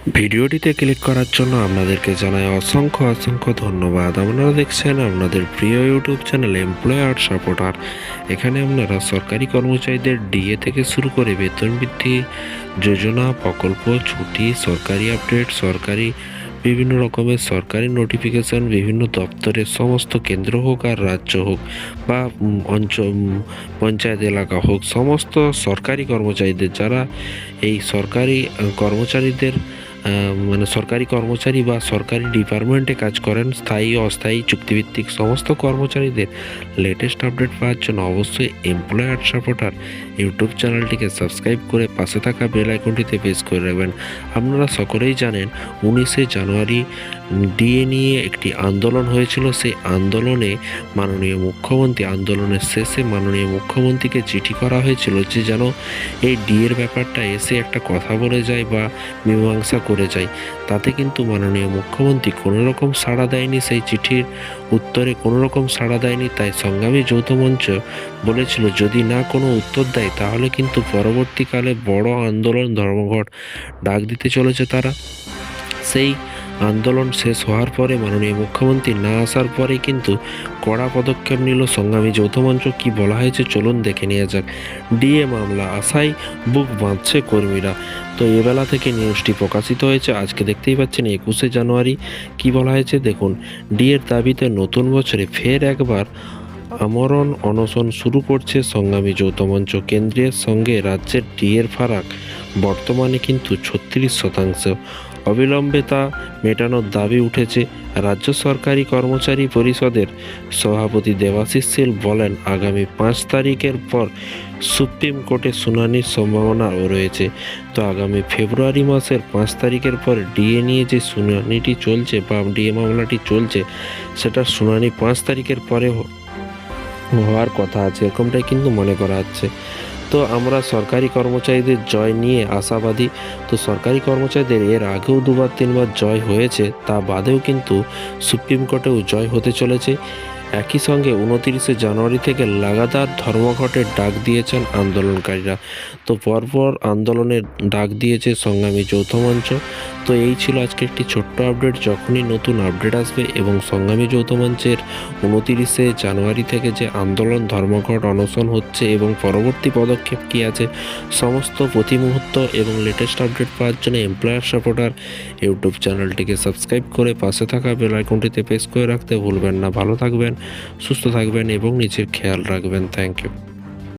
ভিডিওটিতে ক্লিক করার জন্য আপনাদেরকে জানাই অসংখ্য অসংখ্য ধন্যবাদ। আপনারা দেখছেন আপনাদের প্রিয় ইউটিউব চ্যানেল এমপ্লয়ার সাপোর্টার। এখানে আপনারা সরকারি কর্মচারীদের ডিএ থেকে শুরু করে বেতন বৃদ্ধি, যোজনা, প্রকল্প, ছুটি, সরকারি আপডেট, সরকারি বিভিন্ন রকমের সরকারি নোটিফিকেশন, বিভিন্ন দপ্তরের সমস্ত কেন্দ্র হোক আর রাজ্য হোক বা অঞ্চল, পঞ্চায়েত এলাকা হোক, সমস্ত সরকারি কর্মচারীদের, যারা এই সরকারি কর্মচারীদের মানে সরকারি কর্মচারী বা সরকারি ডিপার্টমেন্টে কাজ করেন স্থায়ী, অস্থায়ী, চুক্তিভিত্তিক সমস্ত কর্মচারীদের লেটেস্ট আপডেট পাওয়ার জন্য অবশ্যই এমপ্লয়ার সাপোর্টার ইউটিউব চ্যানেলটিকে সাবস্ক্রাইব করে পাশে থাকা বেল আইকনটিতে প্রেস করে রাখবেন। আপনারা সকলেই জানেন উনিশে জানুয়ারি ডিএ নিয়ে একটি আন্দোলন হয়েছিল। সেই আন্দোলনে মাননীয় মুখ্যমন্ত্রী, আন্দোলনের শেষে মাননীয় মুখ্যমন্ত্রীকে চিঠি করা হয়েছিল যে যেন এই ডিএর ব্যাপারটা এসে একটা কথা বলে যায় বা মীমাংসা করে যায়। তাতে কিন্তু মাননীয় মুখ্যমন্ত্রী কোনো রকম সাড়া দেয়নি। সেই চিঠির উত্তরে কোনো রকম সাড়া দেয়নি। তাই সংগ্রামী যৌথ মঞ্চ বলেছিল, যদি না কোনো উত্তর দেয়, তাহলে কিন্তু পরবর্তীকালে বড় আন্দোলন, ধর্মঘট ডাক দিতে চলেছে তারা। সেই আন্দোলন শেষ হওয়ার পরে মাননীয় মুখ্যমন্ত্রী না আসার পরে কিন্তু কড়া পদক্ষেপ নিল সংগ্রামী যৌথ মঞ্চ। কী বলা হয়েছে চলুন দেখে নেওয়া যাক। ডিএ মামলা আশায় বুক বাঁধছে কর্মীরা। তো এবেলা থেকে নিউজটি প্রকাশিত হয়েছে। আজকে দেখতেই পাচ্ছেন একুশে জানুয়ারি। কি বলা হয়েছে দেখুন, ডিএর দাবিতে নতুন বছরে ফের একবার আমরণ অনশন শুরু করছে সংগ্রামী যৌথ মঞ্চ। কেন্দ্রের সঙ্গে রাজ্যের ডিএর ফারাক বর্তমানে কিন্তু ছত্রিশ শতাংশ। অবিলম্বে তা মেটানোর দাবি উঠেছে রাজ্য সরকারি কর্মচারী পরিষদের। সভাপতি দেবাশিস শীল বলেন, আগামী পাঁচ তারিখের পর সুপ্রিম কোর্টে শুনানির সম্ভাবনাও রয়েছে। তো আগামী ফেব্রুয়ারি মাসের পাঁচ তারিখের পর ডিএ নিয়ে যে শুনানিটি চলছে বা ডিএ মামলাটি চলছে সেটা শুনানি পাঁচ তারিখের পরে হওয়ার কথা আছে, এরকমটাই কিন্তু মনে করা হচ্ছে। তো আমরা সরকারি কর্মচারীদের জয় নিয়ে আশাবাদী। তো সরকারি কর্মচারীদের এর আগেও দুবার তিনবার জয় হয়েছে, তা বাদেও কিন্তু সুপ্রিম কোর্টেও জয় হতে চলেছে। একই সঙ্গে উনতিরিশে জানুয়ারি থেকে লাগাতার ধর্মঘটের ডাক দিয়েছেন আন্দোলনকারীরা। তো পরপর আন্দোলনের ডাক দিয়েছে সংগ্রামী যৌথ মঞ্চ। তো এই ছিল আজকে একটি ছোট্ট আপডেট, যখনই নতুন আপডেট আসবে এবং সংগ্রামী যৌথ মঞ্চের উনতিরিশে জানুয়ারি থেকে যে আন্দোলন, ধর্মঘট অনশন হচ্ছে এবং পরবর্তী পদক্ষেপ কী আছে, সমস্ত প্রতি মুহূর্ত এবং লেটেস্ট আপডেট পাওয়ার জন্য এমপ্লয়ার সাপোর্টার ইউটিউব চ্যানেলটিকে সাবস্ক্রাইব করে পাশে থাকা বেল আইকনটিতে প্রেস করে রাখতে ভুলবেন না। ভালো থাকবেন সুস্থ থাকবেন এবং নিজের খেয়াল রাখবেন। Thank you